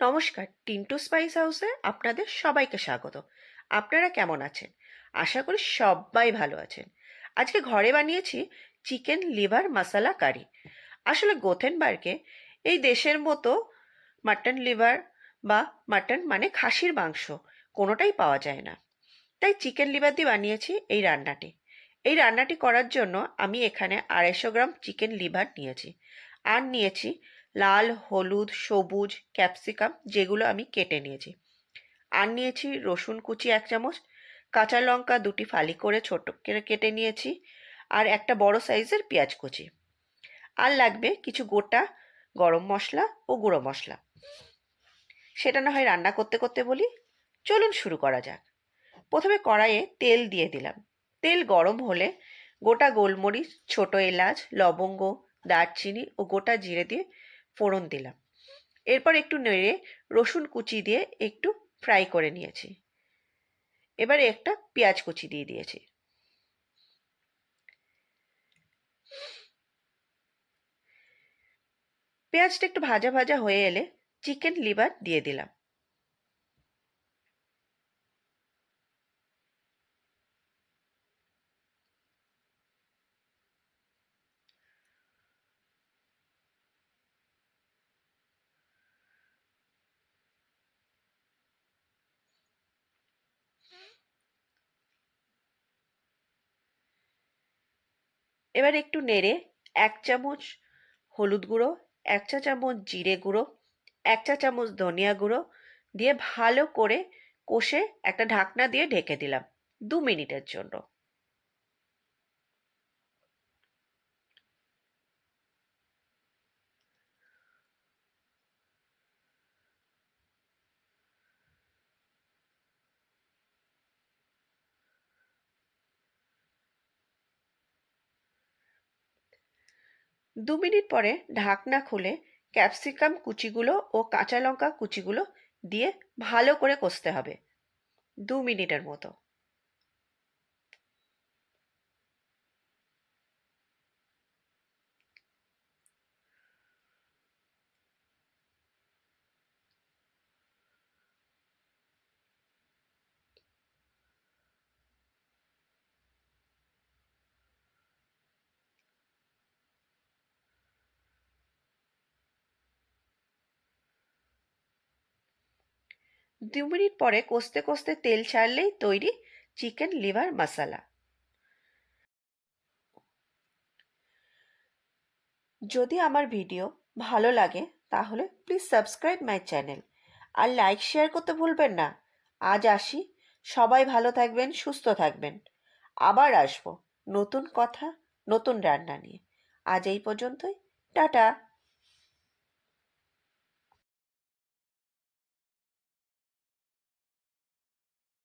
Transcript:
নমস্কার, টিন্টু স্পাইস হাউসে আপনাদের সবাইকে স্বাগত। আপনারা কেমন আছেন? আশা করি সবাই ভালো আছেন। আজকে ঘরে বানিয়েছি চিকেন লিভার মশলা কারি। আসলে গোথেনবার্গে এই দেশের মতো মাটন লিভার বা মাটন মানে খাসির মাংস কোনোটাই পাওয়া যায় না। তাই চিকেন লিভার দিয়ে বানিয়েছি এই রান্নাটি। এই রান্নাটি করার জন্য আমি এখানে আড়াইশো গ্রাম চিকেন লিভার নিয়েছি। আর নিয়েছি লাল, হলুদ, সবুজ, ক্যাপসিকাম যেগুলো আমি কেটে নিয়েছি। আর নিয়েছি রসুন কুচি এক চামচ, কাঁচা লঙ্কা দুটি ফালি করে ছোট করে কেটে নিয়েছি, আর একটা বড় সাইজের পেঁয়াজ কুচি। আর লাগবে কিছু গোটা গরম মশলা ও গুঁড়ো মশলা। সেটা না হয় রান্না করতে করতে বলি, চলুন শুরু করা যাক। প্রথমে কড়াইয়ে তেল দিয়ে দিলাম। তেল গরম হলে গোটা গোলমরিচ, ছোট এলাচ, লবঙ্গ, দারচিনি ও গোটা জিরে দিয়ে ফোড়ন দিলাম। এরপর একটু নেড়ে রসুন কুচি দিয়ে একটু ফ্রাই করে নিয়েছি। এবারে একটা পেঁয়াজ কুচি দিয়ে দিয়েছি। পেঁয়াজটা একটু ভাজা ভাজা হয়ে এলে চিকেন লিভার দিয়ে দিলাম। এবার একটু নেড়ে এক চামচ হলুদ গুঁড়ো, এক চা চামচ জিরে গুঁড়ো, এক চা চামচ ধনিয়া গুঁড়ো দিয়ে ভালো করে কষে একটা ঢাকনা দিয়ে ঢেকে দিলাম দু মিনিটের জন্য। দু মিনিট পরে ঢাকনা খুলে ক্যাপসিকাম কুচিগুলো ও কাঁচা লঙ্কা কুচিগুলো দিয়ে ভালো করে কষতে হবে। দু মিনিটের মতো। দু মিনিট পরে কষতে কষতে তেল ছাড়লেই তৈরি চিকেন লিভার মশালা। যদি আমার ভিডিও ভালো লাগে, তাহলে প্লিজ সাবস্ক্রাইব মাই চ্যানেল আর লাইক শেয়ার করতে ভুলবেন না। আজ আসি। সবাই ভালো থাকবেন, সুস্থ থাকবেন। আবার আসব নতুন কথা, নতুন রান্না নিয়ে। আজ এই পর্যন্তই। টাটা!